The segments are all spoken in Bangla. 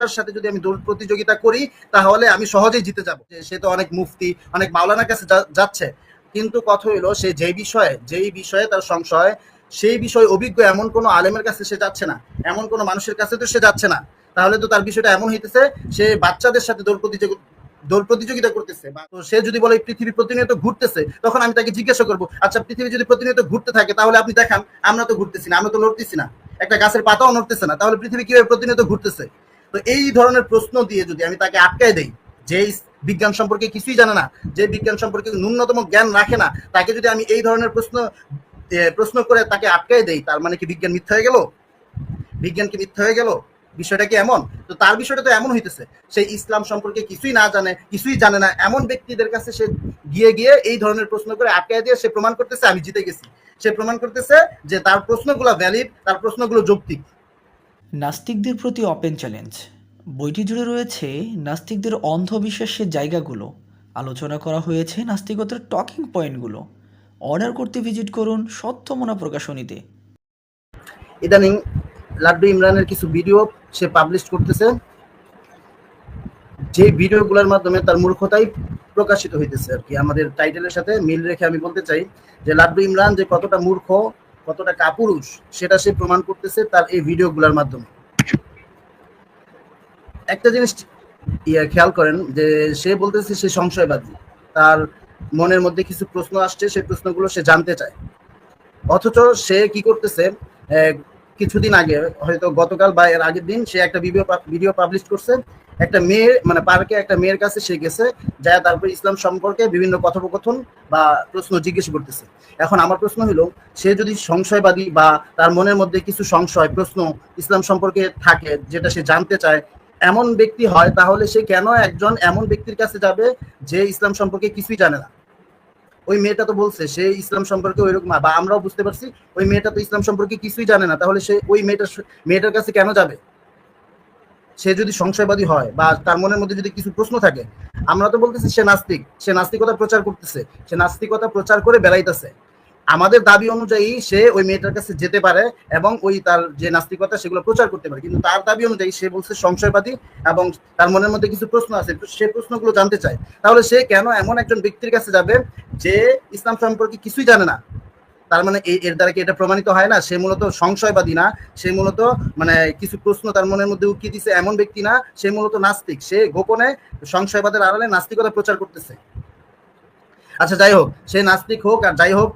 তার সাথে যদি আমি দৌড় প্রতিযোগিতা করি, তাহলে আমি সহজেই জিতে যাব। সে তো অনেক মুফতি, অনেক মাওলানার কাছে যাচ্ছে। কিন্তু কথা হইল, সে যেই বিষয়ে যেই বিষয়ে তার সংশয়, সেই বিষয়ে অভিজ্ঞ এমন কোনো আলেমের কাছে সে যাচ্ছে না। এমন কোনো মানুষের কাছে তো সে যাচ্ছে না। তাহলে তো তার বিষয়টা এমন হইতেছে, সে বাচ্চাদের সাথে দৌড় প্রতিযোগিতা দৌড় প্রতিযোগিতা করতেছে বা সে যদি বলে পৃথিবী প্রতিনিয়ত ঘুরতেছে, তখন আমি তাকে জিজ্ঞাসা করব আচ্ছা পৃথিবী যদি প্রতিনিয়ত ঘুরতে থাকে, তাহলে আপনি দেখান, আমরা তো ঘুরতেছি না, আমরা তো লড়তেছি না। একটা গাছের পাতাও নড়তেছে না, তাহলে পৃথিবী কীভাবে প্রতিনিয়ত ঘুরতেছে? তো এই ধরনের প্রশ্ন দিয়ে যদি আমি তাকে আটকায় দেই, যে বিজ্ঞান সম্পর্কে কিছুই জানে না, যে বিজ্ঞান সম্পর্কে ন্যূনতম জ্ঞান রাখে না, তাকে যদি আমি এই ধরনের প্রশ্ন প্রশ্ন করে তাকে আটকায় দেই, তার মানে কি বিজ্ঞান মিথ্যা হয়ে গেল? বিজ্ঞান কি মিথ্যা হয়ে গেল? বিষয়টা কি এমন? তো তার বিষয়টা তো এমন হইতেছে, সে ইসলাম সম্পর্কে কিছুই না জানে, কিছুই জানে না, এমন ব্যক্তিদের কাছে সে গিয়ে গিয়ে এই ধরনের প্রশ্ন করে আটকায় দিয়ে সে প্রমাণ করতেছে, আমি জিতে গেছি। সে প্রমাণ করতেছে যে তার প্রশ্নগুলো ভ্যালিড তার প্রশ্নগুলো যৌক্তিক। নাস্তিকদের প্রতি ওপেন চ্যালেঞ্জ বইটি জুড়ে রয়েছে নাস্তিকদের অন্ধবিশ্বাসের জায়গাগুলো। আলোচনা করা হয়েছে নাস্তিকতার টকিং পয়েন্টগুলো অর্ডার করতে ভিজিট করুন সত্যমনা প্রকাশনীতে। ইদানিং লাড্ডু ইমরানের কিছু ভিডিও সে পাবলিশ করতেছে। যে ভিডিওগুলোর মাধ্যমে তার মূর্খতাই প্রকাশিত হইতেছে আর কি। আমাদের টাইটেলের সাথে মিল রেখে আমি বলতে চাই যে, লাড্ডু ইমরান যে কতটা মূর্খ কতটা কাপুরুষ সেটা সে প্রমাণ করতেছে তার এই ভিডিওগুলোর মাধ্যমে। একটা জিনিস ইয়ে খেয়াল করেন যে সে বলতেছে সে সংশয়বাদী। তার মনের মধ্যে কিছু প্রশ্ন আসছে, সেই প্রশ্নগুলো সে জানতে চায়। অথচ সে কি করতেছে কিছুদিন আগে, হয়তো গতকাল বা এর আগের দিন সে একটা ভিডিও ভিডিও পাবলিশ করছে একটা মেয়ে মানে পার্কে একটা মেয়ের কাছে সে গেছে যা তারপর ইসলাম সম্পর্কে বিভিন্ন কথোপকথন বা প্রশ্ন জিজ্ঞেস করতেছে। এখন আমার প্রশ্ন হলো সে যদি সংশয়বাদী বা তার মনের মধ্যে কিছু সংশয়, প্রশ্ন ইসলাম সম্পর্কে থাকে, যেটা সে জানতে চায়, এমন ব্যক্তি হয়, তাহলে সে কেন একজন এমন ব্যক্তির কাছে যাবে যে ইসলাম সম্পর্কে কিছুই জানে না? ওই মেয়েটা তো বলছে, সে ইসলাম সম্পর্কে ওইরকম বা আমরাও বুঝতে পারছি, ওই মেয়েটা তো ইসলাম সম্পর্কে কিছুই জানে না, তাহলে সে ওই মেয়েটার মেয়েটার কাছে কেন যাবে? সে যদি সংশয়বাদী হয় বা তার মনের মধ্যে যদি কিছু প্রশ্ন থাকে, আমরা তো বলতেছি সে নাস্তিক, সে নাস্তিকতা প্রচার করতেছে, সে নাস্তিকতা প্রচার করে বেড়াইতেছে। আমাদের দাবি অনুযায়ী সে ওই মেয়েটার কাছে যেতে পারে এবং ওই তার যে নাস্তিকতা সেগুলো প্রচার করতে পারে। কিন্তু তার দাবি অনুযায়ী সে বলছে সংশয়বাদী এবং তার মনের মধ্যে কিছু প্রশ্ন আছে সে প্রশ্নগুলো জানতে চায়। তাহলে সে কেন এমন একজন ব্যক্তির কাছে যাবে যে ইসলাম সম্পর্কে কিছুই জানে না? তার মানে এর দ্বারা কি এটা প্রমাণিত হয় না? সে মূলত সংশয়বাদী না? সে মূলত মানে কিছু প্রশ্ন তার মনের মধ্যে উঠিয়ে দিছে এমন ব্যক্তি না? সে মূলত নাস্তিক। সে গোপনে সংশয়বাদের আড়ালে নাস্তিকতা প্রচার করতেছে। আচ্ছা যাই হোক, সে নাস্তিক হোক আর যাই হোক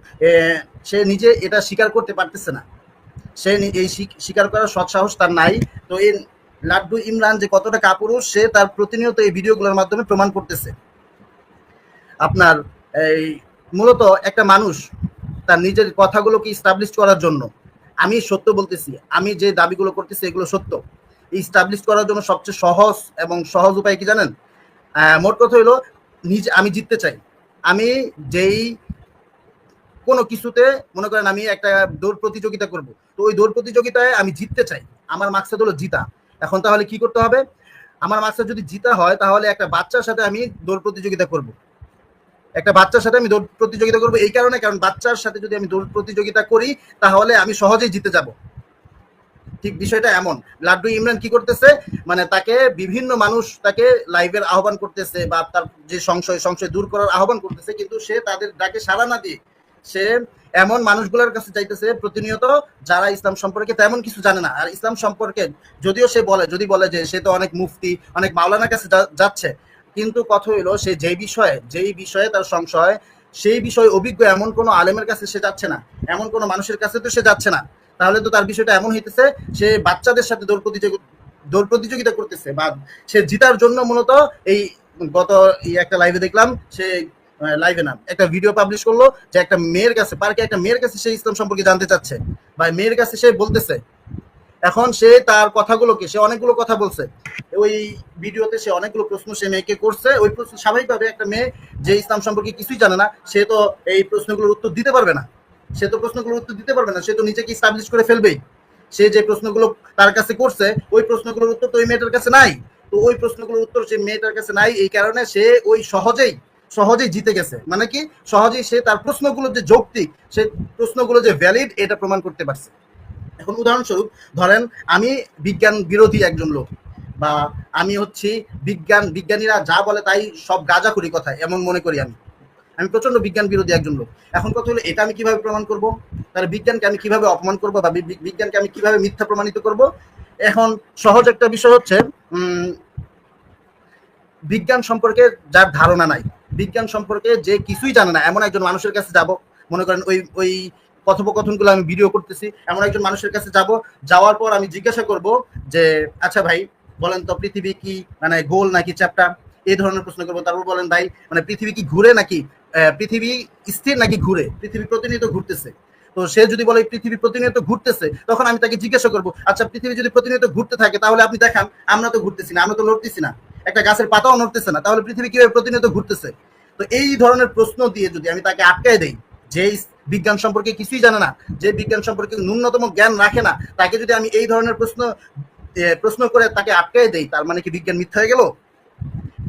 সে নিজে এটা স্বীকার করতে পারতেছে না। সে এই স্বীকার করার সৎসাহস তার নাই। তো এই লাড্ডু ইমরান যে কতটা কাপুরুষ, সে তার প্রতিনিয়ত এই ভিডিওগুলোর মাধ্যমে প্রমাণ করতেছে। আপনার এই মূলত একটা মানুষ তার নিজের কথাগুলোকে স্টাবলিশ করার জন্য। আমি সত্য বলতেছি, আমি যে দাবিগুলো করতেছি এগুলো সত্য। এই স্টাবলিশ করার জন্য সবচেয়ে সহজ এবং সহজ উপায় কি জানেন? মোট কথা হলো, নিজে আমি জিততে চাই। আমি যেই কোনো কিছুতে, মনে করেন আমি একটা দৌড় প্রতিযোগিতা করব, তো ওই দৌড় প্রতিযোগিতায় আমি জিততে চাই। আমার মাকসাদ হলো জিতা। এখন তাহলে কি করতে হবে? আমার মাকসাদ যদি জিতা হয়, তাহলে একটা বাচ্চার সাথে আমি দৌড় প্রতিযোগিতা করব। একটা বাচ্চার সাথে আমি দৌড় প্রতিযোগিতা করব এই কারণে, কারণ বাচ্চার সাথে যদি আমি দৌড় প্রতিযোগিতা করি, তাহলে আমি সহজেই জিতে যাব। ঠিক বিষয়টা এমন। লাড্ডু ইমরান কি করতেছে? মানে তাকে বিভিন্ন মানুষ তাকে লাইভের আহ্বান করতেছে বা তার যে সংশয় সংশয় দূর করার আহ্বান করতেছে, কিন্তু সে তাদের ডাকে সাড়া না দিয়ে সে এমন মানুষগুলোর কাছে চাইতেছে প্রতিনিয়ত যারা ইসলাম সম্পর্কে তেমন কিছু জানে না। আর ইসলাম সম্পর্কে যদিও সে বলে, যদি বলে যে সে তো অনেক মুফতি, অনেক মাওলানার কাছে যাচ্ছে কিন্তু কথা হইল, সে যে বিষয়ে, যেই বিষয়ে তার সংশয়, সেই বিষয়ে অভিজ্ঞ এমন কোনো আলেমের কাছে সে যাচ্ছে না। এমন কোনো মানুষের কাছে তো সে যাচ্ছে না। তাহলে তো তার বিষয়টা এমন হইতেছে, সে বাচ্চাদের সাথে দৌড় প্রতিযোগিতা দৌড় প্রতিযোগিতা করতেছে বা সে জিতার জন্য মূলত এই গত একটা লাইভে দেখলাম, সে লাইভে না, একটা ভিডিও পাবলিশ করল যে একটা মেয়ের কাছে, পার্কে একটা মেয়ের কাছে সে ইসলাম সম্পর্কে জানতে চাচ্ছে। বা মেয়ের কাছে সে বলতেছে এখন সে তার কথাগুলোকে, সে অনেকগুলো কথা বলছে। ওই ভিডিওতে সে অনেকগুলো প্রশ্ন সে মেয়েকে করছে। ওই প্রশ্ন স্বাভাবিকভাবে একটা মেয়ে যে ইসলাম সম্পর্কে কিছুই জানে না, সে তো এই প্রশ্নগুলোর উত্তর দিতে পারবে না। সে তো প্রশ্নগুলোর উত্তর দিতে পারবে না, সে তো নিজেকে স্টাবলিশ করে ফেলবেই। সে যে প্রশ্নগুলো তার কাছে করছে, ওই প্রশ্নগুলোর উত্তর তো ওই মেয়েটার কাছে নাই। তো ওই প্রশ্নগুলোর উত্তর সে মেয়েটার কাছে নাই, এই কারণে সে ওই সহজেই সহজেই জিতে গেছে। মানে কি? সহজেই সে তার প্রশ্নগুলো যে যৌক্তিক, সে প্রশ্নগুলো যে ভ্যালিড এটা প্রমাণ করতে পারছে। এখন উদাহরণস্বরূপ, ধরেন আমি বিজ্ঞান বিরোধী একজন লোক বা আমি হচ্ছি বিজ্ঞান, বিজ্ঞানীরা যা বলে তাই সব গাঁজাখুরি কথা এমন মনে করি আমি। আমি প্রচণ্ড বিজ্ঞান বিরোধী একজন লোক। এখন কথা হলো, এটা আমি কীভাবে প্রমাণ করব? তাহলে বিজ্ঞানকে আমি কীভাবে অপমান করব বা বিজ্ঞানকে আমি কীভাবে মিথ্যা প্রমাণিত করব? এখন সহজ একটা বিষয় হচ্ছে বিজ্ঞান সম্পর্কে যার ধারণা নাই, বিজ্ঞান সম্পর্কে যে কিছুই জানে না, এমন একজন মানুষের কাছে যাব, মনে করেন ওই ওই কথোপকথনগুলো আমি ভিডিও করতেছি। এমন একজন মানুষের কাছে যাব, যাওয়ার পর আমি জিজ্ঞাসা করব যে আচ্ছা ভাই, বলেন তো পৃথিবী কি মানে গোল নাকি চ্যাপ্টা? এই ধরনের প্রশ্ন করব। তারপর বলেন, ভাই মানে পৃথিবী কি ঘুরে নাকি পৃথিবী স্থির নাকি ঘুরে? পৃথিবী প্রতিনিয়ত ঘুরতেছে। তো সে যদি বলে, পৃথিবী প্রতিনিয়ত ঘুরতেছে, তখন আমি তাকে জিজ্ঞাসা করব আচ্ছা পৃথিবী যদি প্রতিনিয়ত ঘুরতে থাকে, তাহলে আপনি দেখান, আমরা তো ঘুরতেছি না, আমরা তো লড়তেছি না। একটা গাছের পাতাও নড়তেছে না, তাহলে পৃথিবী কীভাবে প্রতিনিয়ত ঘুরতেছে? তো এই ধরনের প্রশ্ন দিয়ে যদি আমি তাকে আটকায় দেই, যে বিজ্ঞান সম্পর্কে কিছুই জানে না, যে বিজ্ঞান সম্পর্কে ন্যূনতম জ্ঞান রাখে না, তাকে যদি আমি এই ধরনের প্রশ্ন প্রশ্ন করে তাকে আটকায় দেই, তার মানে কি বিজ্ঞান মিথ্যা হয়ে গেল?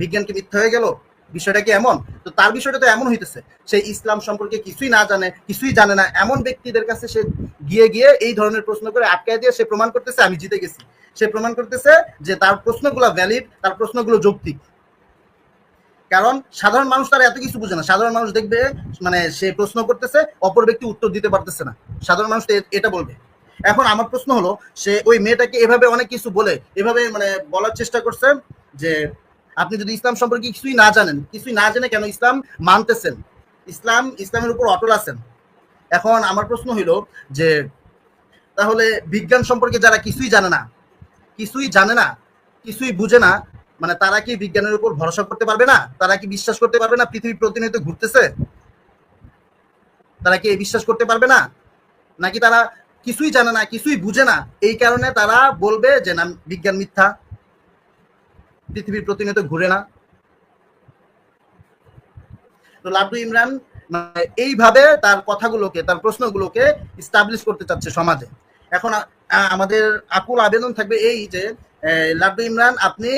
বিজ্ঞান কি মিথ্যা হয়ে গেল? বিষয়টা কি এমন? তো তার বিষয়টা তো এমন হইতেছে, সে ইসলাম সম্পর্কে কিছুই না জানে, কিছুই জানে না, এমন ব্যক্তিদের কাছে সে গিয়ে গিয়ে এই ধরনের প্রশ্ন করে আটকায় দিয়ে সে প্রমাণ করতেছে, আমি জিতে গেছি। সে প্রমাণ করতেছে যে তার প্রশ্নগুলো ভ্যালিড তার প্রশ্নগুলো যৌক্তিক। কারণ সাধারণ মানুষ তারা এত কিছু বুঝে না। সাধারণ মানুষ দেখবে মানে সে প্রশ্ন করতেছে, অপর ব্যক্তি উত্তর দিতে পারতেছে না। সাধারণ মানুষ এটা বলবে। এখন আমার প্রশ্ন হলো, সে ওই মেয়েটাকে এভাবে অনেক কিছু বলে, এভাবে মানে বলার চেষ্টা করছে যে, আপনি যদি ইসলাম সম্পর্কে কিছুই না জানেন, কিছুই না জেনে কেন ইসলাম মানতেছেন? ইসলাম, ইসলামের উপর অটল আছেন। এখন আমার প্রশ্ন হইল যে, তাহলে বিজ্ঞান সম্পর্কে যারা কিছুই জানে না, কিছুই জানে না, কিছুই বুঝে না মানে তারা কি বিজ্ঞানের উপর ভরসা করতে পারবে না? তারা কি বিশ্বাস করতে পারবে না পৃথিবী প্রতিনিয়ত ঘুরতেছে? তারা কি এই বিশ্বাস করতে পারবে না? নাকি তারা কিছুই জানে না, কিছুই বুঝে না? এই কারণে তারা বলবে যে, না, বিজ্ঞান মিথ্যা। পৃথিবীর প্রতিনিয়ত ঘুরে না। তো লাড্ডু ইমরান মানে এইভাবে তার কথাগুলোকে, তার প্রশ্নগুলোকে স্টাবলিশ করতে চাচ্ছে সমাজে। এখন আমাদের আকুল আবেদন থাকবে এই যে লাড্ডু ইমরান, আপনি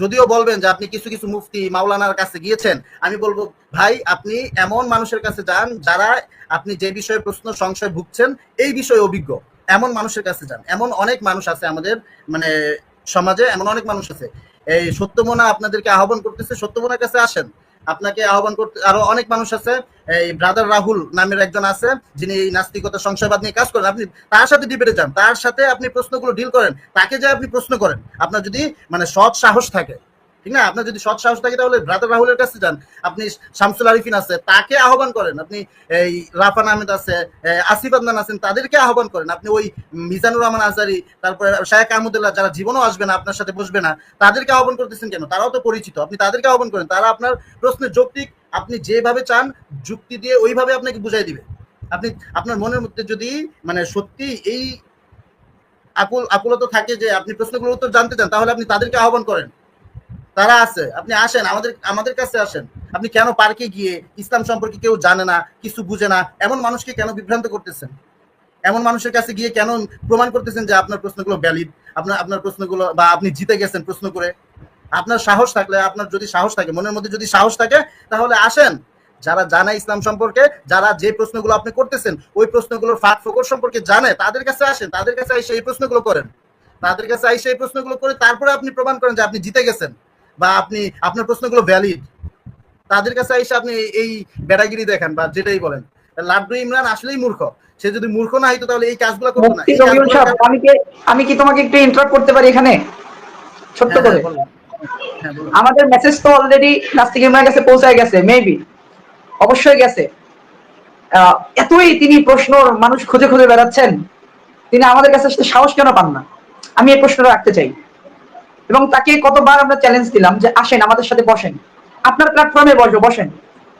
যদিও বলবেন যে আপনি কিছু কিছু মুফতি মাওলানার কাছে গিয়েছেন, আমি বলব, ভাই, আপনি এমন মানুষের কাছে যান যারা আপনি যে বিষয়ে প্রশ্ন সংশয় ভুগছেন, এই বিষয়ে অভিজ্ঞ। এমন মানুষের কাছে যান। এমন অনেক মানুষ আছে আমাদের মানে সমাজে এমন অনেক মানুষ আছে। এই সত্যমোনা আপনাদেরকে আহ্বান করতেছে, সত্যমোনার কাছে আসেন। আপনাকে আহ্বান করতে আরও অনেক মানুষ আছে। এই ব্রাদার রাহুল নামের একজন আছে, যিনি এই নাস্তিকতা সংশয়বাদ নিয়ে কাজ করেন। আপনি তার সাথে ডিবেটে যান। তার সাথে আপনি প্রশ্নগুলো ডিল করেন। তাকে যে আপনি প্রশ্ন করেন, আপনার যদি মানে সৎ সাহস থাকে ঠিক না? আপনার যদি সৎ সাহস থাকে তাহলে ব্রাদার রাহুলের কাছে যান। আপনি শামসুল আরিফিন আছে, তাকে আহ্বান করেন। আপনি এই রাফান আহমেদ আছে আসিফ আদনান আছেন, তাদেরকে আহ্বান করেন। আপনি ওই মিজানুর রহমান আজারি, তারপরে শায়েখ আহমদুল্লাহ, যারা জীবনও আসবে না, আপনার সাথে বসবে না, তাদেরকে আহ্বান করতেছেন কেন? তারাও তো পরিচিত। আপনি তাদেরকে আহ্বান করেন। তারা আপনার প্রশ্নের যৌক্তিক, আপনি যেভাবে চান, যুক্তি দিয়ে ওইভাবে আপনাকে বুঝাই দিবে। আপনি, আপনার মনের মধ্যে যদি মানে সত্যি এই আকুল, আকুলতা থাকে যে আপনি প্রশ্নগুলোর উত্তর জানতে চান, তাহলে আপনি তাদেরকে আহ্বান করেন। তারা আছে। আপনি আসেন, আমাদের আমাদের কাছে আসেন। আপনি কেন পার্কে গিয়ে ইসলাম সম্পর্কে কেউ জানে না, কিছু বুঝে না, এমন মানুষকে কেন বিভ্রান্ত করতেছেন? এমন মানুষের কাছে গিয়ে কেন প্রমাণ করতেছেন যে আপনার প্রশ্নগুলো ভ্যালিড আপনার আপনার প্রশ্নগুলো বা আপনি জিতে গেছেন প্রশ্ন করে। আপনার সাহস থাকলে, আপনার যদি সাহস থাকে, মনের মধ্যে যদি সাহস থাকে, তাহলে আসেন। যারা জানে ইসলাম সম্পর্কে, যারা যে প্রশ্নগুলো আপনি করতেছেন, ওই প্রশ্নগুলোর ফাঁক ফোকর সম্পর্কে জানে, তাদের কাছে আসেন, তাদের কাছে এসে এই প্রশ্নগুলো করেন। তাদের কাছে এসে এই প্রশ্নগুলো করে, তারপরে আপনি প্রমাণ করেন যে আপনি জিতে গেছেন। বা আপনি আপনার প্রশ্নগুলো ভ্যালিড তাদের কাছে এসে আপনি এই- বেড়াগিরি দেখান বা যেটাই বলেন। লাড্ডু ইমরান আসলেই মূর্খ। সে যদি মূর্খ না হইতো তাহলে এই কাজগুলো করতো না। আমি কি আমি কি তোমাকে একটু ইন্টারাপ্ট করতে পারি এখানে? ছোট্ট হ্যাঁ, করে। হ্যাঁ। হ্যাঁ। আমাদের মেসেজ তো অলরেডি নাস্তিক ইমরানের কাছে পৌঁছায় গেছে মেবি অবশ্যই গেছে। এতই তিনি প্রশ্ন মানুষ খুঁজে খুঁজে বেড়াচ্ছেন তিনি আমাদের কাছে সাহস কেন পান না? আমি এই প্রশ্নটা রাখতে চাই। এবং তাকে কতবার আমরা চ্যালেঞ্জ দিলাম যে আসেন, আমাদের সাথে বসেন। আপনার প্ল্যাটফর্মে বসবো, বসেন।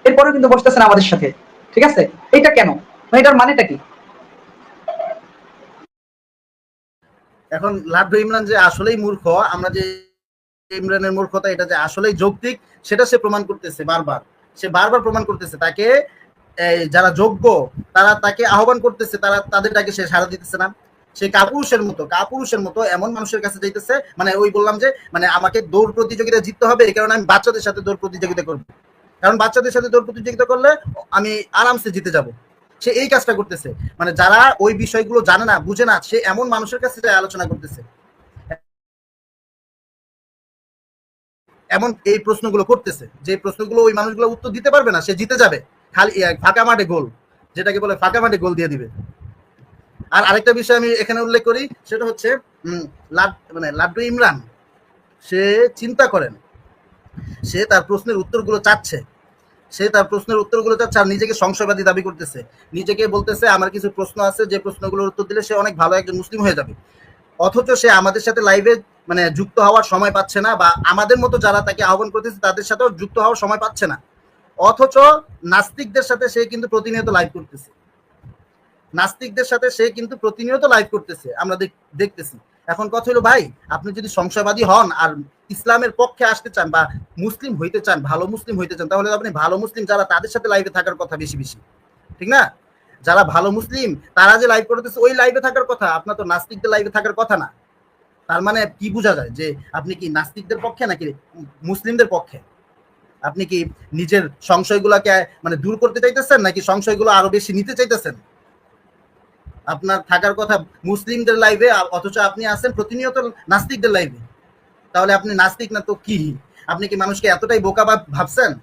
এরপরেও কিন্তু বসতেছেন আমাদের সাথে। ঠিক আছে? এটা কেন? মানে এটার মানেটা কি? এখন লাড্ডু ইমরান যে আসলেই মূর্খ, আমরা যে ইমরানের মূর্খতা, এটা যে আসলেই যৌক্তিক, সেটা সে প্রমাণ করতেছে বারবার। সে বারবার প্রমাণ করতেছে তাকে যারা যোগ্য, তারা তাকে আহ্বান করতেছে, তারা তাদের ডাকে সে সাড়া দিতেছে না। সে কাপুরুষের মতো কাপুরুষের মতো এমন মানুষের কাছে যাইতেছে মানে ওই বললাম যে মানে আমাকে দৌড় প্রতিযোগিতা জিততে হবে, এই কারণে আমি বাচ্চাদের সাথে দৌড় প্রতিযোগিতা করব। কারণ বাচ্চাদের সাথে দৌড় প্রতিযোগিতা করলে আমি আরামসে জিতে যাব। সে এই কাজটা করতেছে। মানে যারা ওই বিষয়গুলো জানে না, বুঝে না, সে এমন মানুষের কাছে যায় আলোচনা করতেছে। এমন এই প্রশ্নগুলো করতেছে, যে প্রশ্নগুলো ওই মানুষগুলো উত্তর দিতে পারবে না, সে জিতে যাবে। খালি ফাঁকা মাঠে গোল, যেটাকে বলে ফাঁকা মাঠে গোল দিয়ে দিবে। আর আরেকটা বিষয় আমি এখানে উল্লেখ করি, সেটা হচ্ছে মানে লাড্ডু ইমরান, সে চিন্তা করেন। সে তার প্রশ্নের উত্তরগুলো চাচ্ছে। সে তার প্রশ্নের উত্তরগুলো চাচ্ছে আর নিজেকে সংশয়বাদী দাবি করতেছে। নিজেকে বলতেছে, আমার কিছু প্রশ্ন আছে, যে প্রশ্নগুলোর উত্তর দিলে সে অনেক ভালো একজন মুসলিম হয়ে যাবে। অথচ সে আমাদের সাথে লাইভে মানে যুক্ত হওয়ার সময় পাচ্ছে না বা আমাদের মতো যারা তাকে আহ্বান করতেছে, তাদের সাথেও যুক্ত হওয়ার সময় পাচ্ছে না। অথচ নাস্তিকদের সাথে সে কিন্তু প্রতিনিয়ত লাইভ করতেছে। নাস্তিকদের সাথে সে কিন্তু প্রতিনিয়ত লাইভ করতেছে, আমরা দেখতেছি। এখন কথা হলো, ভাই, আপনি যদি সংশয়বাদী হন আর ইসলামের পক্ষে আসতে চান বা মুসলিম হইতে চান, ভালো মুসলিম হইতে চান, তাহলে আপনি ভালো মুসলিম যারা তাদের সাথে লাইভে থাকার কথা বেশি বেশি, ঠিক না? যারা ভালো মুসলিম, তারা যে লাইভ করতেছে, ওই লাইভে থাকার কথা, আপনার তো নাস্তিকদের লাইভে থাকার কথা না। তার মানে কি বোঝা যায় যে আপনি কি নাস্তিকদের পক্ষে নাকি মুসলিমদের পক্ষে? আপনি কি নিজের সংশয়গুলোকে মানে দূর করতে চাইতেছেন নাকি সংশয়গুলো আরও বেশি নিতে চাইতেছেন? আপনার থাকার কথা মুসলিমদের লাইভে অথচ আপনি আসেন প্রতিনিয়ত নাস্তিকদের লাইভে তাহলে আপনি নাস্তিক না তো কি? আপনি কি মানুষকে এতটাই বোকা ভাব- ভাবছেন?